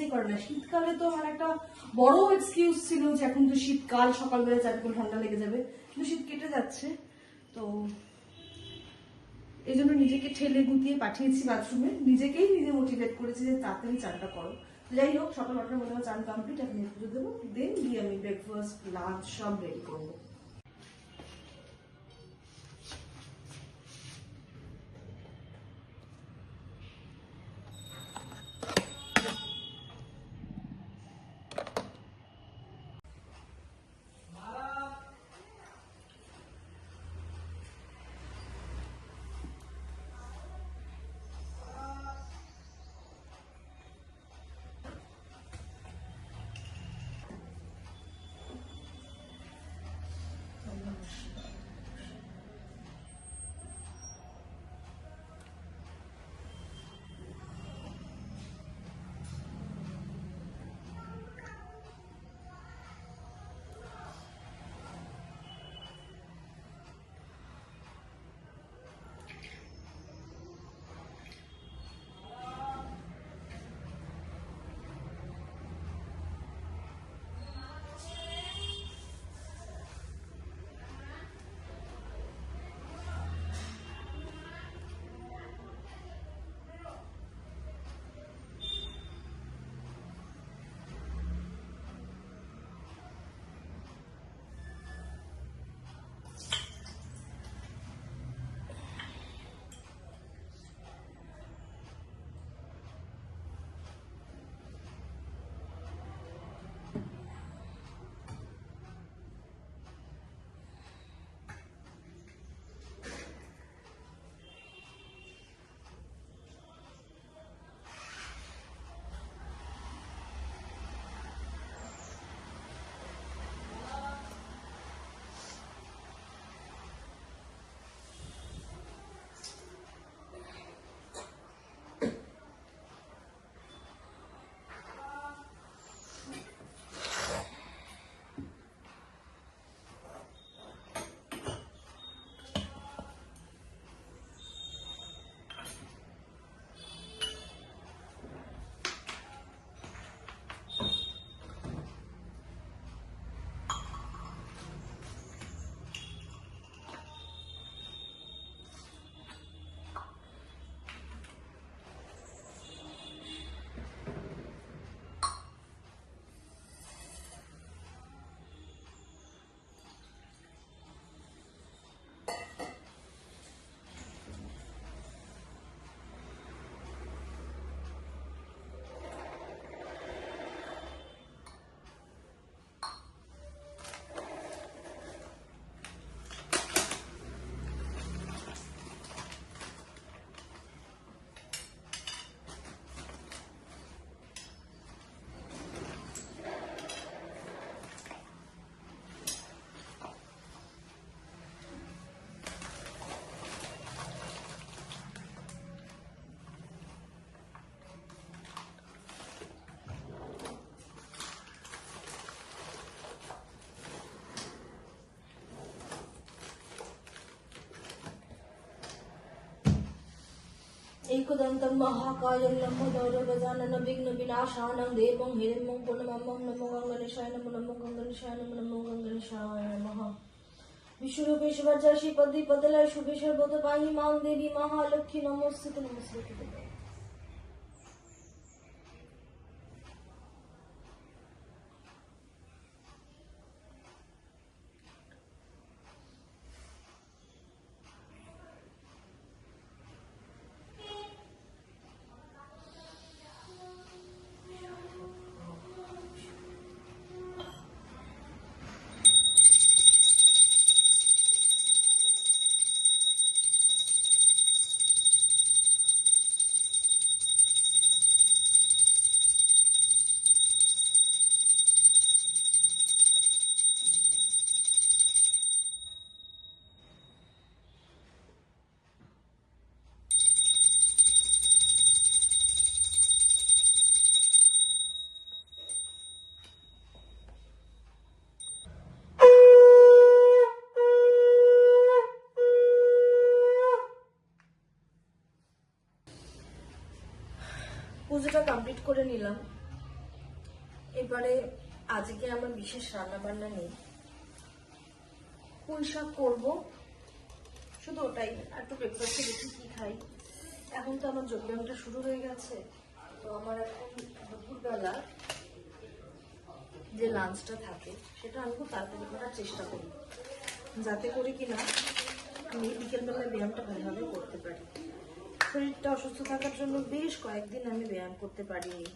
ইচ্ছেই করে না। শীতকালে তো আমার একটা বড় এক্সকিউজ ছিল যে এখন তো শীতকাল, সকালবেলা চান করে ঠান্ডা লেগে যাবে। কিন্তু শীত কেটে যাচ্ছে। তো এই জন্য নিজেকে ঠেলে গুটিয়ে পাঠিয়েছি বাথরুমে নিজেকেই নিজে মোটিভেট করেছি যে তাড়াতাড়ি চানটা করো। যাই হোক, সকাল নটার মধ্যে আমার চান কমপ্লিট এখন পুজো দেবো। দেন গিয়ে আমি ব্রেকফাস্ট লাঞ্চ সব রেডি করব। एकदन्तं महाकायं लम्बोदरगजाननं विघ्नविनाशानं देवं हिरण्यं पूर्णमं नमो गङ्गणेशाय नमो नमो गङ्गणेशाय नमो नमो गङ्गणेशाय नमः বিশ্বরূপেশ্বর শ্রীপদি পদলয় শুভেশ্বর বোধ পাহি মাং দেবী মহালক্ষ্মী নমস্তে নমস্তে করে নিলাম। এবারে আজকে আমার বিশেষ রান্না বান্না নেই। পুঁই শাক করব। শুধু ওটাই, একটু ব্রেকফাস্টে দেখি কি খাই। এখন তো আমার যোগব্যায়ামটা শুরু হয়ে গেছে। তো আমার এখন দুপুরবেলা যে লাঞ্চটা থাকে, সেটা আমি খুব তাড়াতাড়ি করার চেষ্টা করি যাতে করে কিনা আমি বিকেলবেলায় ব্যায়ামটা ভালোভাবে করতে পারি। শরীরটা অসুস্থ থাকার জন্য বেশ কয়েকদিন আমি ব্যায়াম করতে পারিনি।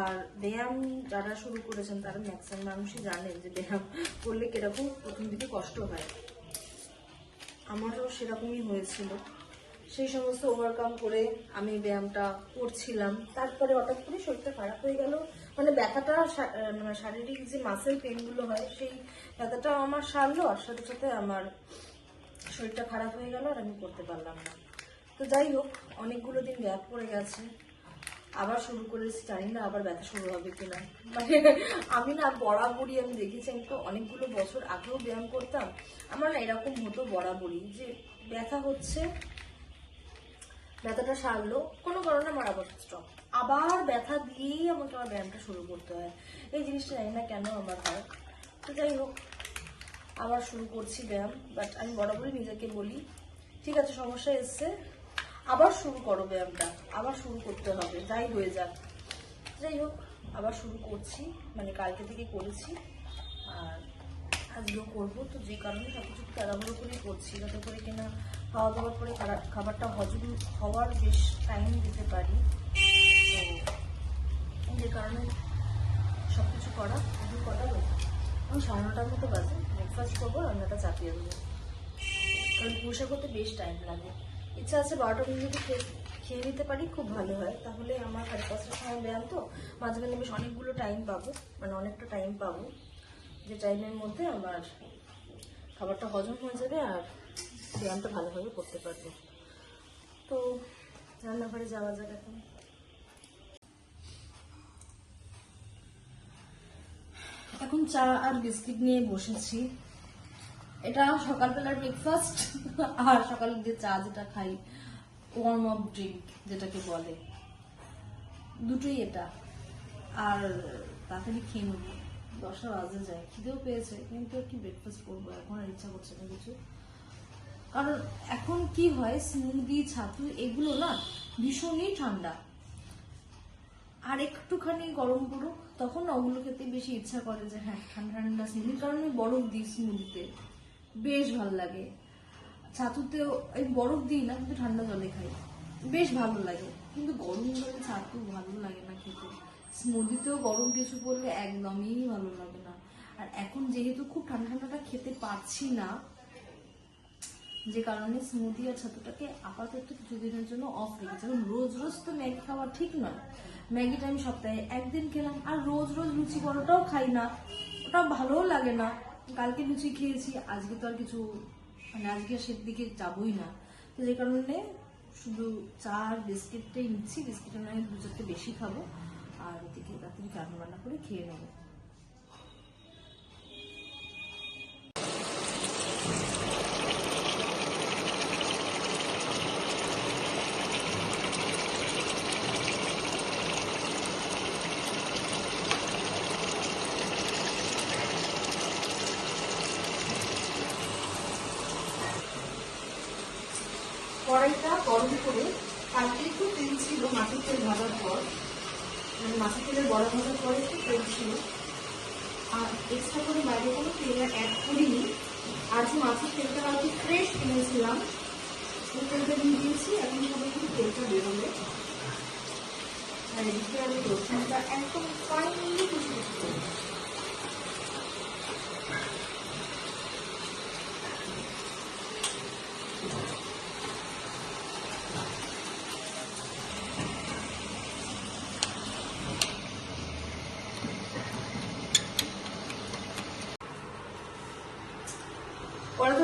আর ব্যায়াম যারা শুরু করেছেন, তারা ম্যাক্সিমাম মানুষই জানেন যে ব্যায়াম করলে কীরকম, প্রথম দিকে কষ্ট হয়। আমারও সেরকমই হয়েছিল। সেই সমস্ত ওভারকাম করে আমি ব্যায়ামটা করছিলাম। তারপরে হঠাৎ করে শরীরটা খারাপ হয়ে গেল। মানে ব্যথাটা মানে শারীরিক যে মাসেল পেনগুলো হয়, সেই ব্যথাটা আমার সারলো, আর সাথে সাথে আমার শরীরটা খারাপ হয়ে গেল আর আমি করতে পারলাম না। তো যাই হোক, অনেকগুলো দিন গ্যাপ পড়ে গেছে। আবার শুরু করেছি, জানি না আবার ব্যথা শুরু হবে কিনা। মানে আমি না বরাবরই, আমি দেখেছি আমি তো অনেকগুলো বছর আগেও ব্যায়াম করতাম। আমার না এরকম হতো বরাবরই যে ব্যথা হচ্ছে, ব্যথাটা সারলো, কোনো কারণে আমার আবার স্টপ আবার ব্যথা দিয়েই আমাকে আমার ব্যায়ামটা শুরু করতে হয়। এই জিনিসটা জানি না কেন আমার হয়। তো যাই হোক, আবার শুরু করছি ব্যায়াম বাট আমি বরাবরই নিজেকে বলি, ঠিক আছে, সমস্যা এসছে আবার শুরু করো ব্যায়ামটা, আবার শুরু করতে হবে, যাই হয়ে যাক। যাই হোক, আবার শুরু করছি মানে কালকে থেকে করেছি, আর আজকেও করব, তো যে কারণে সব কিছু তাড়াহুড়ো করেই করছি, যাতে করে কিনা খাওয়া দাওয়ার পরে খাবারটা হজম হওয়ার বেশ টাইম দিতে পারি। তো যে কারণে সব কিছু করা, শুধু করা আমি সাড়ে নটার মতো বাজে ব্রেকফাস্ট করব, রান্নাটা চাপিয়ে দেবো। কারণ পোশা করতে বেশ টাইম লাগে। ইচ্ছা আছে বারোটা খেয়ে খেয়ে নিতে পারি, খুব ভালো হয়। তাহলে আমার সাড়ে পাঁচটার সময় ব্যায়াম তো মাঝখানে বেশ অনেকগুলো টাইম পাবো মানে অনেকটা টাইম পাবো, যে টাইমের মধ্যে আমার খাবারটা হজম হয়ে যাবে আর ব্যায়ামটা ভালোভাবে করতে পারব। তো রান্নাঘরে যাওয়া যাক এখন। এখন চা আর বিস্কিট নিয়ে বসেছি। এটা সকালবেলার ব্রেকফাস্ট আর সকালের যে চা যেটা খাই ওয়ার্ম আপ ড্রিঙ্ক যেটাকে বলে। দুটোই এটা। আর তাড়াতাড়ি খেয়ে নেব। দশটা বাজে যায়, খিদেও পেয়েছে, কিন্তু আর কি ব্রেকফাস্ট করব? এখন আর ইচ্ছা করছে না কিছু। কারণ এখন কি হয় স্মুদি ছাতু, এগুলো না ভীষণই ঠান্ডা। আর একটুখানি গরম পড়ুক, তখন না ওগুলো খেতে বেশি ইচ্ছা করে যে হ্যাঁ ঠান্ডা ঠান্ডা স্মুদির কারণে বরফ দিই স্মুদিতে বেশ ভালো লাগে। ছাতুতেও, এই বরফ দিই না, কিন্তু ঠান্ডা জলে খাই। বেশ ভালো লাগে। কিন্তু গরম জলে ছাতু ভালো লাগে না খেতে। স্মুদিতেও গরম কিছু পড়লে একদমই ভালো লাগে না। আর এখন যেহেতু খুব ঠান্ডা ঠান্ডাটা খেতে পারছি না, যে কারণে স্মুদি আর ছাতুটাকে আপাতত কিছুদিনের জন্য অফ রেখেছি। কারণ রোজ রোজ তো ম্যাগি খাওয়া ঠিক নয়। ম্যাগিটা আমি সপ্তাহে একদিন খেলাম, আর রোজ রোজ লুচি পরোটাও খাই না। ওটা ভালোও লাগে না। কালকে লুচি খেয়েছি, আজকে তো আর কিছু মানে আজকে সের দিকে যাবই না। তো যে কারণে শুধু চা আর বিস্কিটটাই নিচ্ছি, বিস্কিটের নয় দু চারটে বেশি খাব। আর ওদিকে তাড়াতাড়ি রান্না করে খেয়ে নেব কড়াইটা গরম করে কালকে একটু তেল ছিল মাছের তেল ভাজার পর মাছের তেলের বড় পরে একটু তেল ছিল আর এক্সট্রা করে বাইরে কোনো তেল অ্যাড করিনি। আজ মাছের তেলটা কালকে ফ্রেশ কিনেছিলাম। সেই তেলটা দিয়ে দিয়েছি, এখন সবাই কিন্তু তেলটা বেরোবে। আর এদিকে আমি রসুনটা একদম ফাইনলি কিছু কুচি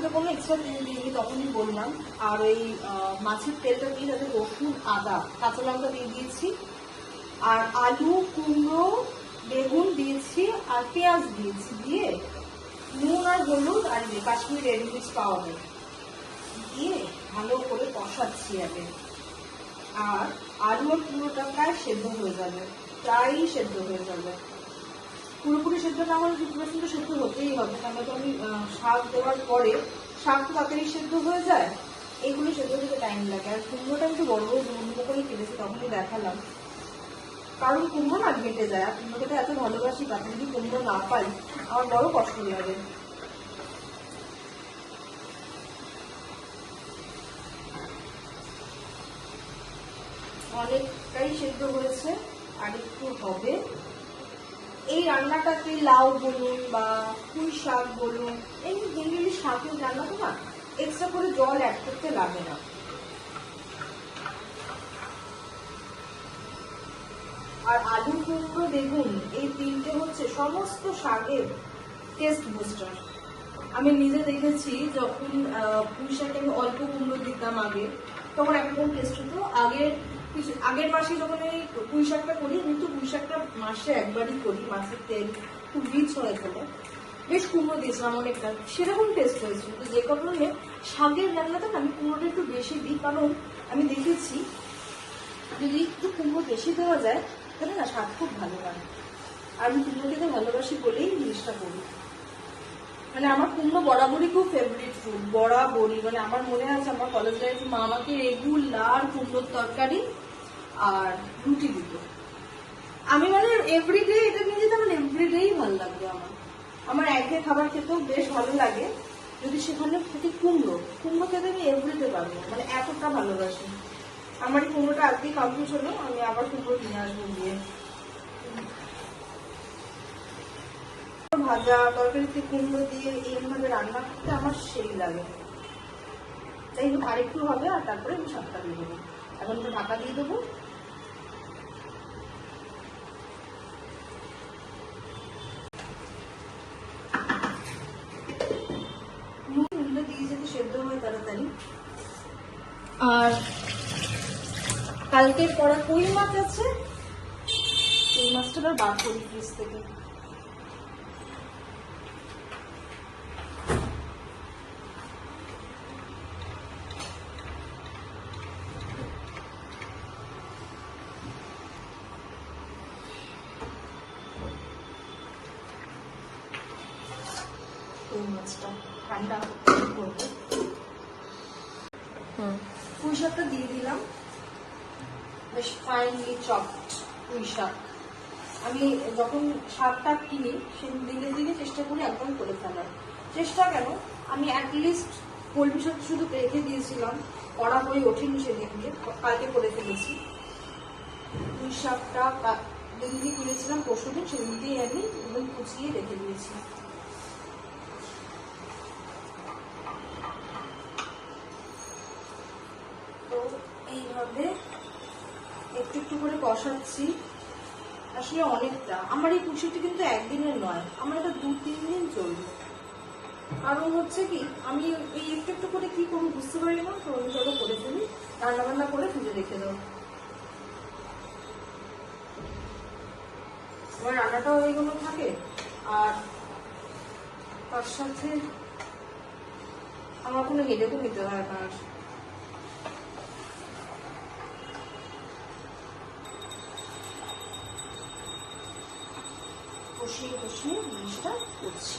কড়াতে কোনো এক্সট্রা তেল দিইনি তখনই বললাম, আর ওই মাছের তেলটা দিয়ে তাতে রসুন, আদা, কাঁচা লঙ্কা দিয়ে দিয়েছি, আর আলু, কুমড়ো, বেগুন দিয়েছি, আর পেঁয়াজ দিয়েছি দিয়ে নুন আর হলুদ আর ইয়ে কাশ্মীর রেড মির্চ পাওয়া যায় দিয়ে ভালো করে কষাচ্ছি আগে আর আলু আর পুরোটা প্রায় সেদ্ধ হয়ে যাবে, প্রায়ই সেদ্ধ হয়ে যাবে। পুরোপুরি সেদ্ধ না হলে ফিফটি পার্সেন্ট তো সেদ্ধ হতেই হবে। কেন তো আমি শাক দেওয়ার পরে শাক তো তাড়াতাড়ি সেদ্ধ হয়ে যায় এইগুলো সেদ্ধ হতে টাইম লাগে। আর কুমড়োটা একটু বড় বড় দুটো করে কেটেছি, তখনই দেখালাম। কারণ কুমড়ো না ঘেটে যায়, আর কুমড়োকে তো এত ভালোবাসি তাতে যদি কুমড়ো না পাই, আমার বড় কষ্ট লাগে। অনেকটাই সেদ্ধ হয়েছে, আর একটু হবে। এই রান্নাটাতে লাউ বলুন বা পুঁই শাক বলুন, এই জেনারেলি শাকের রান্না তো না এক্সট্রা করে জল অ্যাড করতে লাগে না। আর আলু কুমড়ো বেগুন, এই তিনটে হচ্ছে সমস্ত শাকের টেস্ট বুস্টার আমি নিজে দেখেছি, যখন পুঁই শাকে আমি অল্প কুমড়ো দিতাম আগে, তখন একরকম টেস্ট হতো। আগের আগের মাসে যখন এই পুঁই শাকটা করি, আমি তো পুঁই শাকটা মাসে একবারই করি মাছের তেল খুব রিচ হয়ে ফেলে বেশ কুমড়ো দিয়েছিলাম অনেকটা, সেরকম টেস্ট হয়েছিল। তো যে কারণে শাকের রান্নাতে আমি কুমড়োটা একটু বেশি দিই, কারণ আমি দেখেছি যদি একটু কুমড়ো বেশি দেওয়া যায়, তাহলে না স্বাদ খুব ভালো হয়। আর আমি কুমড়ো খেতে ভালোবাসি বলেই জিনিসটা করি। মানে আমার কুমড়ো বরাবরই খুব ফেভারিট ফুড বরাবরই মানে আমার মনে আছে আমার কলেজ লাইফে মা আমাকে রেগুলার কুমড়োর তরকারি আর রুটি দিত। আমি মানে এভরিডে এটা নিয়ে যেতে আমার এভরিডেই ভালো লাগবে আমার। আমার একঘেয়ে খাবার খেতেও বেশ ভালো লাগে। যদি সেখানে থাকে কুমড়ো কুমড়ো খেতে আমি এভরিডে পারব মানে এতটা ভালোবাসি। আমার কুমড়োটা আজকেই কমপ্লিট হলো, আমি আবার কুমড়ো নিয়ে আসব গিয়ে। ভাজা তরকারিতে কুমড়ো দিয়ে এইভাবে রান্না করতে আমার সেই লাগে। তাই হোক, আরেকটু হবে আর তারপরে আমি শাকটা দিয়ে দেবো। এখন একটু ঢাকা দিয়ে দেবো। আর কালকের করা কই মাছ আছে কই মাছটা বার করি ফ্রিজ থেকে কই মাছটা ঠান্ডা করব। পুঁই শাকটা দিয়ে দিলাম। বেশ ফাইনলি চপড পুঁই শাক আমি যখন শাকটা কিনি সে দিনে দিনে চেষ্টা করি একদম করে ফেলার। চেষ্টা কেন? আমি অ্যাটলিস্ট কলমি শাক শুধু রেখে দিয়েছিলাম করা হয়ে ওঠেনি সেদিনকে কালকে করে ফেলেছি। পুঁই শাকটা যেদিনকে কিনেছিলাম পরশুদিন সেদিনকেই আমি একদম কুচিয়ে রেখে দিয়েছি তো এইভাবে একটু কষাচ্ছি আসলে অনেকটা। আমার এই কুচিটি কিন্তু একদিনের নয়, আমার এটা দু তিন দিন চলবে। কারণ হচ্ছে কি, আমি এই একটু একটু করে কি করব বুঝতে পারি না তো আমি চলো করে ফেলি রান্না বান্না করে ফ্রিজে রেখে দেবো আমার রান্নাটাও এইগুলো থাকে। আর তার সাথে আমার কোনো হেডেকও নিতে হয় না কষিয়ে কষিয়ে জিনিসটা করছি।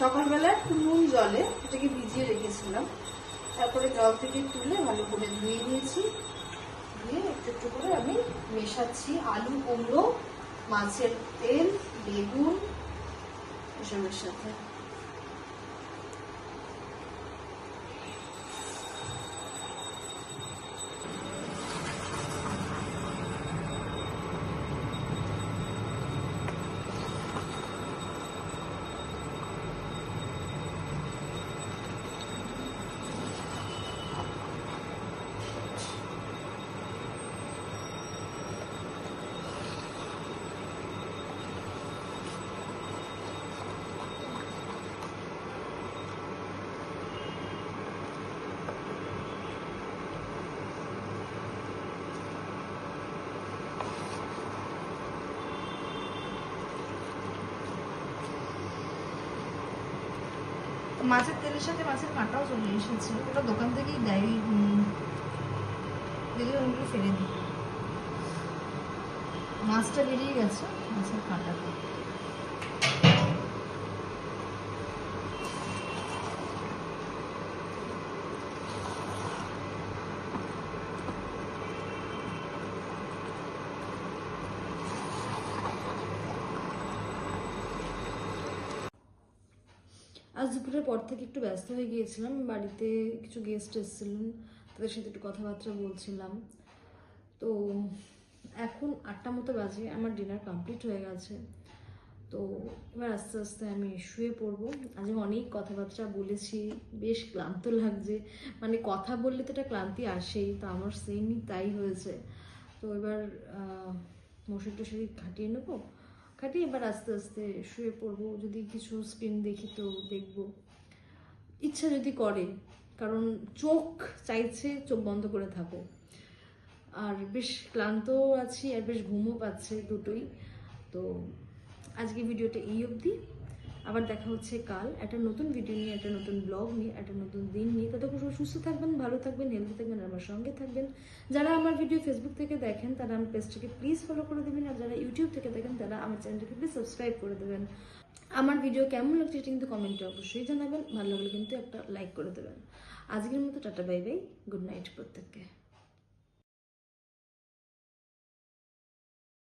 সকালবেলা একটু নুন জলে এটাকে ভিজিয়ে রেখেছিলাম। তারপরে জল থেকে তুলে ভালো করে ধুয়ে নিয়েছি। দিয়ে একটু একটু করে আমি মেশাচ্ছি আলু, কুমড়ো, মাছের তেল, বেগুন, এসবের সাথে। মাছের তেলের সাথে মাছের কাঁটাও চলে এসেছে। ওটা দোকান থেকেই দেয় দেখলে ওগুলো ফেলে দিই। মাছটা বেরিয়ে গেছে, মাছের কাঁটাটা দুপুরের পর থেকে একটু ব্যস্ত হয়ে গিয়েছিলাম। বাড়িতে কিছু গেস্ট এসেছিলেন, তাদের সাথে একটু কথাবার্তা বলছিলাম। তো এখন আটটা মতো বাজে, আমার ডিনার কমপ্লিট হয়ে গেছে। তো এবার আস্তে আস্তে আমি শুয়ে পড়ব। আজ অনেক কথাবার্তা বলেছি, বেশ ক্লান্ত লাগছে। মানে কথা বললে তো এটা ক্লান্তি আসেই, তো আমার সেমই তাই হয়েছে। তো এবার মশারি টশারি খাটিয়ে নেব। খাটিয়ে এবার আস্তে আস্তে শুয়ে পড়ব। যদি কিছু স্ক্রিন দেখি তো দেখব। ইচ্ছা যদি করে, কারণ চোখ চাইছে চোখ বন্ধ করে থাকো। আর বেশ ক্লান্তও আছি আর বেশ ঘুমও পাচ্ছে দুটোই। তো আজকে ভিডিওটা এই অবধি। আবার দেখা হচ্ছে কাল একটা নতুন ভিডিও নিয়ে, একটা নতুন ব্লগ নিয়ে, একটা নতুন দিন নিয়ে। ততক্ষণ সবাই সুস্থ থাকবেন, ভালো থাকবেন হেলদি থাকবেন, আমার সঙ্গে থাকবেন। যারা আমার ভিডিও ফেসবুক থেকে দেখেন, তারা আমার পেজটাকে প্লিজ ফলো করে দেবেন। আর যারা ইউটিউব থেকে দেখেন, তারা আমার চ্যানেলটাকে প্লিজ সাবস্ক্রাইব করে দেবেন। আমার ভিডিও কেমন লাগছে সেটা কিন্তু কমেন্টে অবশ্যই জানাবেন, ভালো লাগলে কিন্তু একটা লাইক করে দেবেন। আজকের মতো, tata bye bye good night প্রত্যেককে।